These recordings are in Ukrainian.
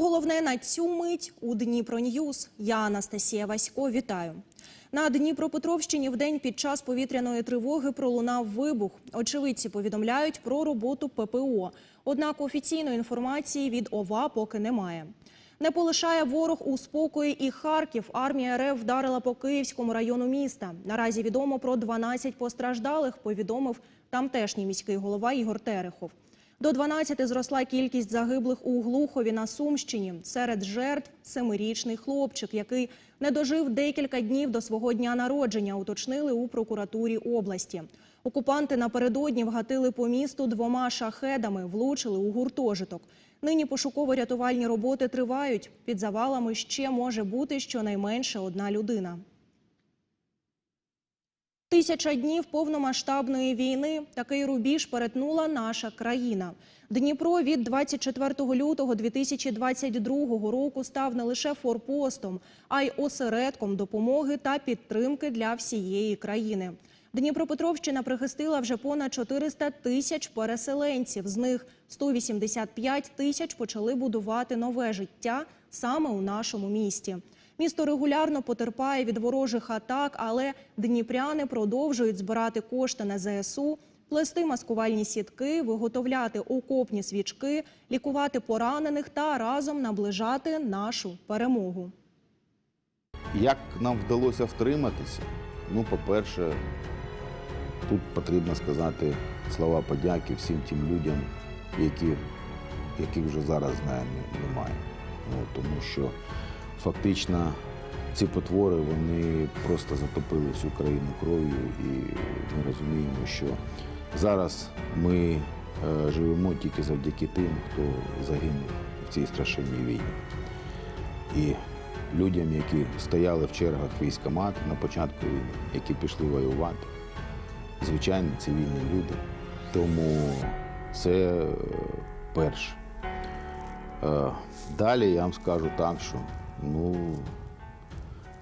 головне на цю мить у Дніпро Ньюз. Я Анастасія Васько. Вітаю. На Дніпропетровщині в день під час повітряної тривоги пролунав вибух. Очевидці повідомляють про роботу ППО. Однак офіційної інформації від ОВА поки немає. Не полишає ворог у спокої і Харків. Армія РФ вдарила по Київському району міста. Наразі відомо про 12 постраждалих, повідомив тамтешній міський голова Ігор Терехов. До 12 зросла кількість загиблих у Глухові на Сумщині. Серед жертв семирічний хлопчик, який не дожив декілька днів до свого дня народження, уточнили у прокуратурі області. Окупанти напередодні вгатили по місту двома шахедами, влучили у гуртожиток. Нині пошуково-рятувальні роботи тривають. Під завалами ще може бути щонайменше одна людина. Тисяча днів повномасштабної війни такий рубіж перетнула наша країна. Дніпро від 24 лютого 2022 року став не лише форпостом, а й осередком допомоги та підтримки для всієї країни. Дніпропетровщина прихистила вже понад 400 тисяч переселенців. З них 185 тисяч почали будувати нове життя саме у нашому місті. Місто регулярно потерпає від ворожих атак, але дніпряни продовжують збирати кошти на ЗСУ, плести маскувальні сітки, виготовляти окопні свічки, лікувати поранених та разом наближати нашу перемогу. Як нам вдалося втриматися? Ну, по-перше, тут потрібно сказати слова подяки всім тим людям, які, яких вже зараз з немає. Ну, тому що фактично ці потвори вони просто затопили всю країну кров'ю, і ми розуміємо, що зараз ми е, живемо тільки завдяки тим, хто загинув в цій страшенній війні. І людям, які стояли в чергах військомат на початку війни, які пішли воювати, звичайно, цивільні люди. Тому це е, перше. Е, Далі я вам скажу так, що ну,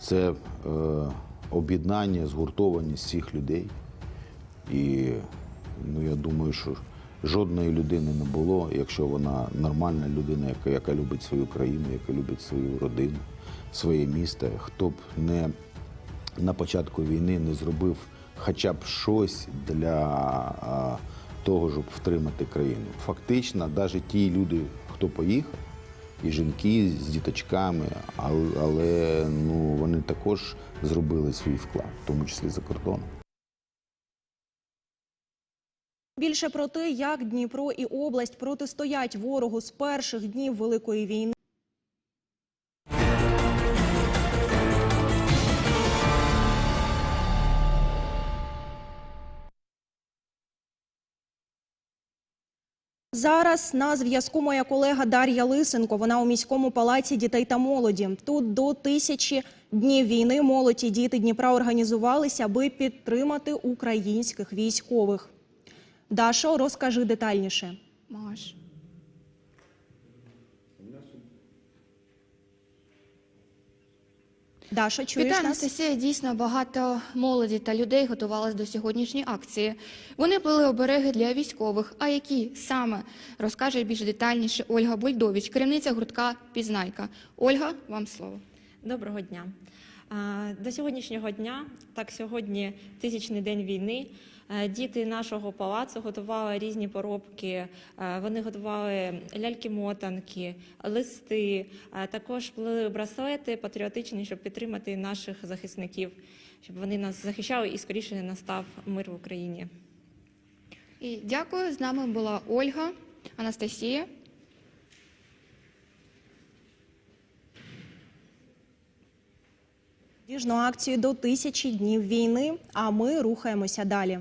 це е, об'єднання, згуртованість всіх людей. І ну, я думаю, що жодної людини не було, якщо вона нормальна людина, яка, яка любить свою країну, яка любить свою родину, своє місто, хто б не на початку війни не зробив хоча б щось для того, щоб втримати країну. Фактично, навіть ті люди, хто поїхав, і жінки з діточками, але, але ну, вони також зробили свій вклад, в тому числі за кордоном. Більше про те, як Дніпро і область протистоять ворогу з перших днів Великої війни. Зараз на зв'язку моя колега Дар'я Лисенко. Вона у міському палаці дітей та молоді. Тут до тисячі днів війни молоді діти Дніпра організувалися, аби підтримати українських військових. Дашо, розкажи детальніше. Маш. Дашо, чуєш Вітаю, нас? Анастасія. Дійсно, багато молоді та людей готувалися до сьогоднішньої акції. Вони плели обереги для військових. А які саме розкаже більш детальніше Ольга Бульдович, керівниця гуртка Пізнайка. Ольга, вам слово. Доброго дня. До сьогоднішнього дня, так сьогодні тисячний день війни. Е, Діти нашого палацу готували різні поробки. е, Вони готували ляльки-мотанки, листи, е, також плели браслети патріотичні, щоб підтримати наших захисників, щоб вони нас захищали і скоріше не настав мир в Україні. І дякую. З нами була Ольга, Анастасія. Діжну акцію до тисячі днів війни. А ми рухаємося далі.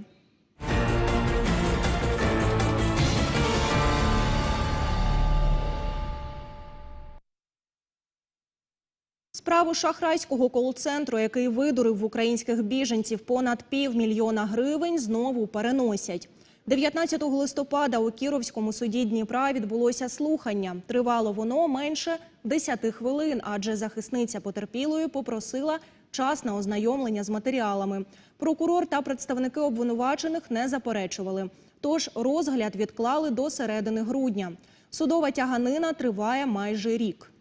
Справу шахрайського кол-центру, який видурив в українських біженців понад півмільйона гривень, знову переносять. 19 листопада у Кіровському суді Дніпра відбулося слухання. Тривало воно менше 10 хвилин, адже захисниця потерпілої попросила час на ознайомлення з матеріалами. Прокурор та представники обвинувачених не заперечували. Тож розгляд відклали до середини грудня. Судова тяганина триває майже рік.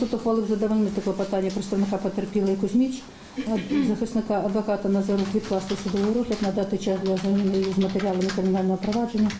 Суд ухвалив задовольнити клопотання представника потерпілої Кузьміч, захисника адвоката Назарук відкласти судовий розгляд, надати час для ознайомлення з матеріалами кримінального провадження.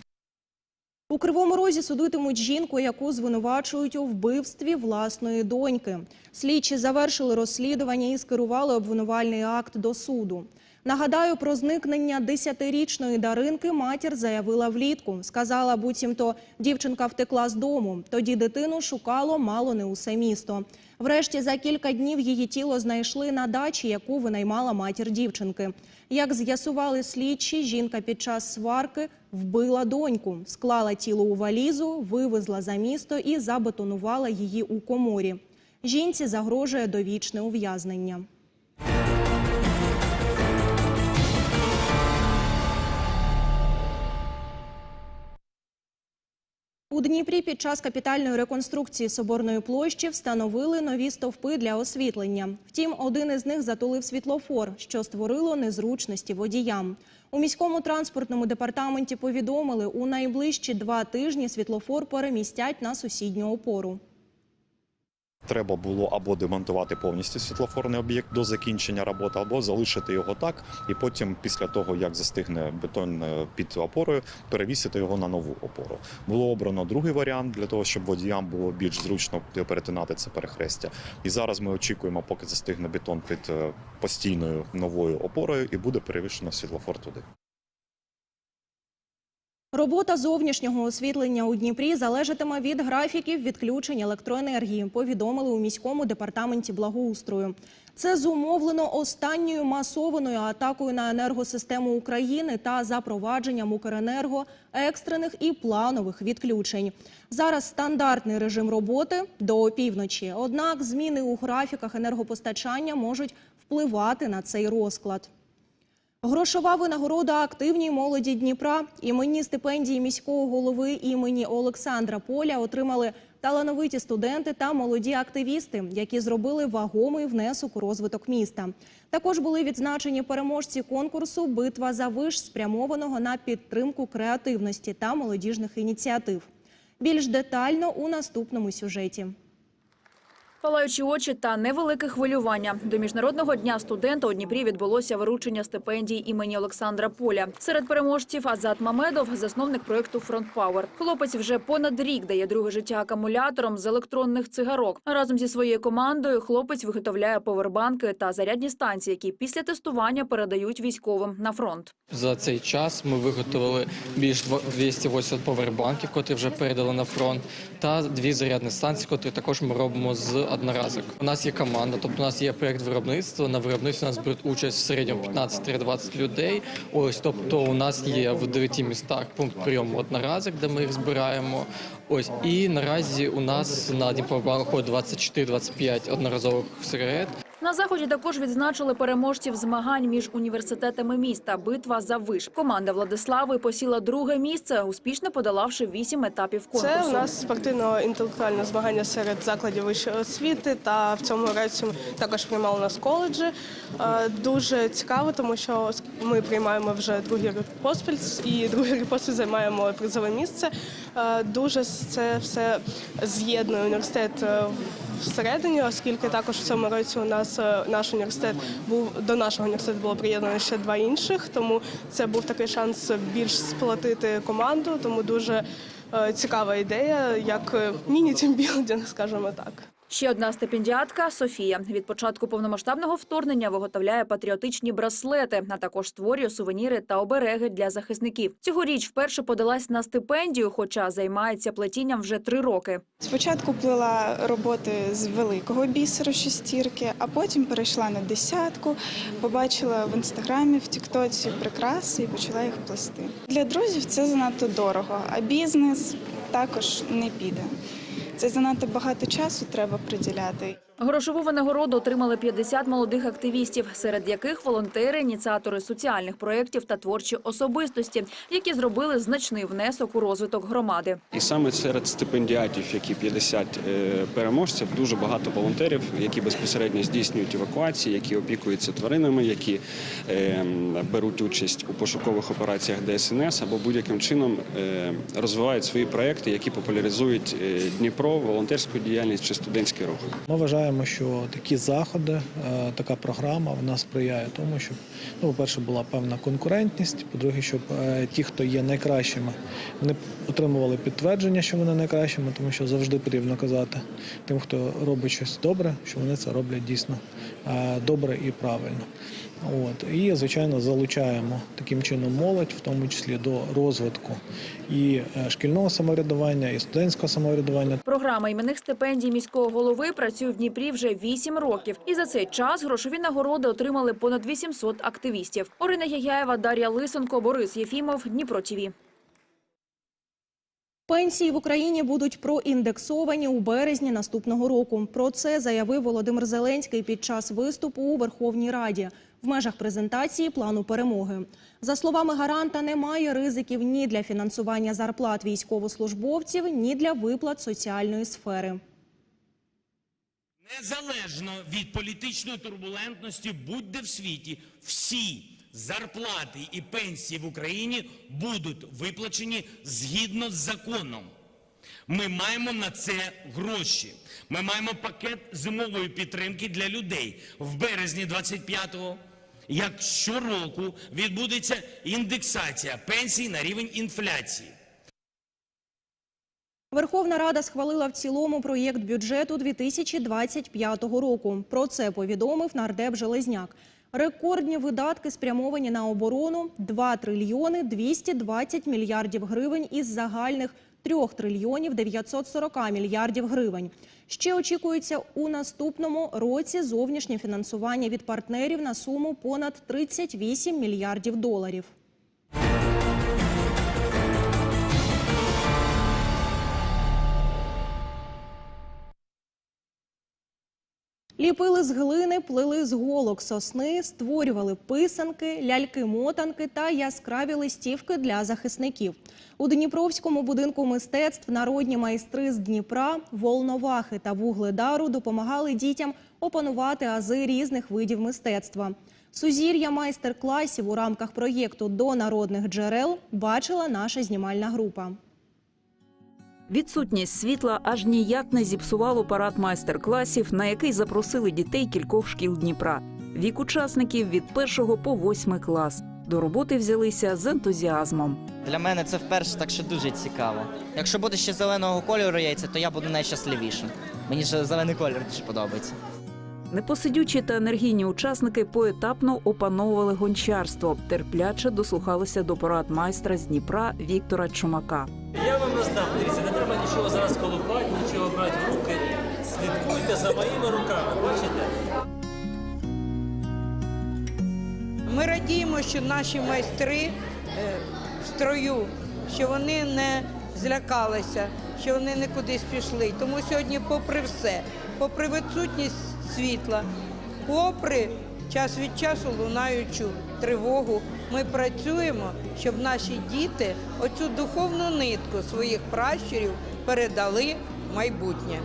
У Кривому Розі судитимуть жінку, яку звинувачують у вбивстві власної доньки. Слідчі завершили розслідування і скерували обвинувальний акт до суду. Нагадаю, про зникнення 10-річної Даринки матір заявила влітку. Сказала, буцімто дівчинка втекла з дому. Тоді дитину шукало мало не усе місто. Врешті за кілька днів її тіло знайшли на дачі, яку винаймала матір дівчинки. Як з'ясували слідчі, жінка під час сварки вбила доньку, склала тіло у валізу, вивезла за місто і забетонувала її у коморі. Жінці загрожує довічне ув'язнення. У Дніпрі під час капітальної реконструкції Соборної площі встановили нові стовпи для освітлення. Втім, один із них затулив світлофор, що створило незручності водіям. У міському транспортному департаменті повідомили, у найближчі два тижні світлофор перемістять на сусідню опору. Треба було або демонтувати повністю світлофорний об'єкт до закінчення роботи, або залишити його так, і потім, після того як застигне бетон е, під опорою, перевісити його на нову опору. Було обрано другий варіант для того, щоб водіям було більш зручно перетинати це перехрестя. І зараз ми очікуємо, поки застигне бетон під е, постійною новою опорою, і буде перевішено світлофор туди. Робота зовнішнього освітлення у Дніпрі залежатиме від графіків відключень електроенергії, повідомили у міському департаменті благоустрою. Це зумовлено останньою масованою атакою на енергосистему України та запровадженням Укренерго екстрених і планових відключень. Зараз стандартний режим роботи до опівночі. Однак зміни у графіках енергопостачання можуть впливати на цей розклад. Грошова винагорода активній молоді Дніпра. Іменні стипендії міського голови імені Олександра Поля отримали талановиті студенти та молоді активісти, які зробили вагомий внесок у розвиток міста. Також були відзначені переможці конкурсу Битва за виш, спрямованого на підтримку креативності та молодіжних ініціатив. Більш детально у наступному сюжеті. Палаючі очі та невелике хвилювання. До міжнародного дня студента у Дніпрі відбулося вручення стипендій імені Олександра Поля. Серед переможців Азат Мамедов, засновник проєкту Фронт Пауер. Хлопець вже понад рік дає друге життя акумулятором з електронних цигарок. Разом зі своєю командою хлопець виготовляє повербанки та зарядні станції, які після тестування передають військовим на фронт. За цей час ми виготовили більш дво- 280 повербанків, котрі вже передали на фронт, та дві зарядні станції, котрі також ми робимо з одноразок. У нас є команда, тобто у нас є проєкт виробництва. На виробництві у нас беруть участь в середньому 15-20 людей. Ось тобто у нас є в 9 містах пункт прийому одноразок, де ми їх збираємо. Ось і наразі у нас на Дніпробанку ходить 24-25 одноразових сигарет. На заході також відзначили переможців змагань між університетами міста. Битва за виш. Команда Владислави посіла друге місце, успішно подолавши вісім етапів конкурсу. Це у нас спортивно-інтелектуальне змагання серед закладів вищої освіти, та в цьому році також приймали у нас коледжі. Е, Дуже цікаво, тому що ми приймаємо вже другий рік поспіль і другий рік поспіль займаємо призове місце. Е, Дуже це все з'єднує університет е, всередині, оскільки також в цьому році у нас е, наш університет був до нашого університету було приєднано ще два інших, тому це був такий шанс більш сплатити команду. Тому дуже е, цікава ідея, як е, міні-тімбілдинг, скажімо так. Ще одна стипендіатка Софія. Від початку повномасштабного вторгнення виготовляє патріотичні браслети, а також створює сувеніри та обереги для захисників. Цьогоріч вперше подалась на стипендію, хоча займається плетінням вже три роки. Спочатку плела роботи з великого бісеру шестірки, а потім перейшла на десятку, побачила в інстаграмі, в Тіктоці прикраси і почала їх плести. Для друзів це занадто дорого, а бізнес також не піде. Це занадто багато часу треба приділяти. Грошову винагороду отримали 50 молодих активістів, серед яких волонтери, ініціатори соціальних проєктів та творчі особистості, які зробили значний внесок у розвиток громади. І саме серед стипендіатів, які 50 е, переможців, дуже багато волонтерів, які безпосередньо здійснюють евакуації, які опікуються тваринами, які е, беруть участь у пошукових операціях ДСНС або будь-яким чином е, розвивають свої проекти, які популяризують Дніпро, волонтерську діяльність чи студентський рух. Ми вважаємо, що такі заходи, е, така програма вона сприяє тому, щоб ну, по-перше, була певна конкурентність. По-друге, щоб е, ті, хто є найкращими, вони отримували підтвердження, що вони найкращими, тому що завжди потрібно казати тим, хто робить щось добре, що вони це роблять дійсно е, добре і правильно. От і звичайно залучаємо таким чином молодь, в тому числі до розвитку і е, шкільного самоврядування, і студентського самоврядування. Програма іменних стипендій міського голови працює в Дніпрі вже 8 років. І за цей час грошові нагороди отримали понад 800 активістів. Орина Яяєва, Дар'я Лисенко, Борис Єфімов, Дніпро ТІВІ. Пенсії в Україні будуть проіндексовані у березні наступного року. Про це заявив Володимир Зеленський під час виступу у Верховній Раді в межах презентації плану перемоги. За словами гаранта, немає ризиків ні для фінансування зарплат військовослужбовців, ні для виплат соціальної сфери. Незалежно від політичної турбулентності, будь-де в світі, всі зарплати і пенсії в Україні будуть виплачені згідно з законом. Ми маємо на це гроші. Ми маємо пакет зимової підтримки для людей в березні 25-го. Як щороку відбудеться індексація пенсій на рівень інфляції. Верховна Рада схвалила в цілому проєкт бюджету 2025 року. Про це повідомив нардеп Железняк. Рекордні видатки спрямовані на оборону 2 трильйони 220 мільярдів гривень із загальних 3 трильйонів 940 мільярдів гривень. Ще очікується у наступному році зовнішнє фінансування від партнерів на суму понад 38 мільярдів доларів. Ліпили з глини, плели з голок сосни, створювали писанки, ляльки-мотанки та яскраві листівки для захисників. У Дніпровському будинку мистецтв народні майстри з Дніпра, Волновахи та Вугледару допомагали дітям опанувати ази різних видів мистецтва. Сузір'я майстер-класів у рамках проєкту до народних джерел бачила наша знімальна група. Відсутність світла аж ніяк не зіпсувало парад майстер-класів, на який запросили дітей кількох шкіл Дніпра. Вік учасників від першого по восьмий клас. До роботи взялися з ентузіазмом. Для мене це вперше, так що дуже цікаво. Якщо буде ще зеленого кольору яйця, то я буду найщасливішим. Мені ж зелений колір дуже подобається. Непосидючі та енергійні учасники поетапно опановували гончарство, терпляче дослухалися до порад майстра з Дніпра Віктора Чумака. Я вам роздам, дивіться, не треба нічого зараз колупати, нічого брати в руки. Слідкуйте за моїми руками, бачите? Ми радіємо, що наші майстри е, в строю, що вони не злякалися, що вони не кудись пішли. Тому сьогодні, попри все, попри відсутність світла, попри час від часу лунаючу тривогу, ми працюємо, щоб наші діти оцю духовну нитку своїх пращурів передали в майбутнє.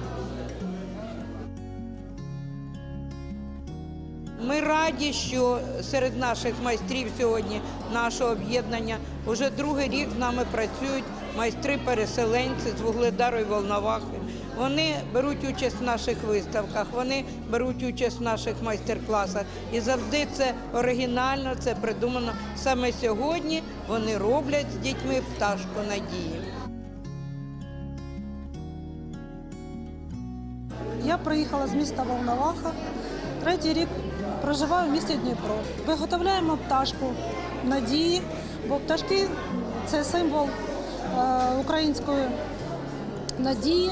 Ми раді, що серед наших майстрів сьогодні нашого об'єднання вже другий рік з нами працюють майстри-переселенці з Вугледару і Волновахи. Вони беруть участь в наших виставках, вони беруть участь в наших майстер-класах. І завжди це оригінально, це придумано. Саме сьогодні вони роблять з дітьми пташку надії. Я приїхала з міста Волноваха. Третій рік проживаю в місті Дніпро. Виготовляємо пташку надії, бо пташки це символ е, української надії,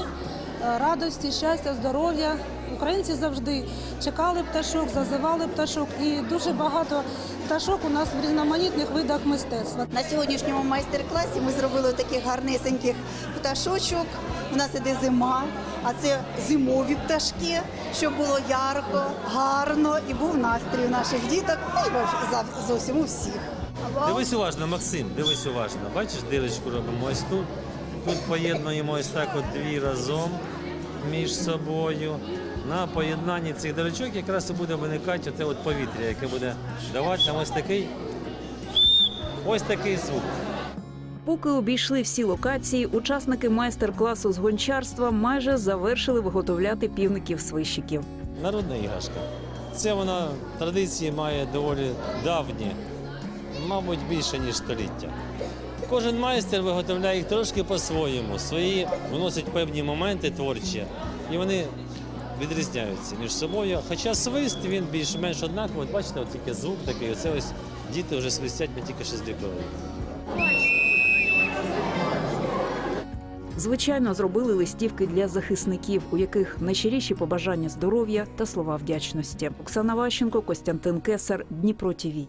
радості, щастя, здоров'я. Українці завжди чекали пташок, зазивали пташок, і дуже багато пташок у нас в різноманітних видах мистецтва. На сьогоднішньому майстер-класі ми зробили таких гарнисеньких пташочок У нас іде зима, а це зимові пташки, щоб було ярко, гарно і був настрій у наших діток і за- зовсім у всіх. Дивись уважно, Максим, дивись уважно. Бачиш, дирочку робимо ось тут. Тут поєднуємо ось так от дві разом між собою. На поєднанні цих дирочок якраз і буде виникати оте от повітря, яке буде давати нам ось такий, ось такий звук. Поки обійшли всі локації, учасники майстер-класу з гончарства майже завершили виготовляти півників-свищиків. Народна іграшка. Це вона традиції має доволі давні, мабуть, більше ніж століття. Кожен майстер виготовляє їх трошки по-своєму, свої вносить певні моменти творчі, і вони відрізняються між собою. Хоча свист він більш-менш однаковий. Бачите, от тільки звук такий. Оце ось діти вже свистять, ми тільки що зліпили. Звичайно, зробили листівки для захисників, у яких найщиріші побажання здоров'я та слова вдячності. Оксана Ващенко, Костянтин Кесар, Дніпро ТІВІ.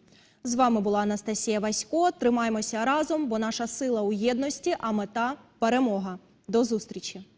З вами була Анастасія Васько. Тримаймося разом, бо наша сила у єдності, а мета перемога. До зустрічі.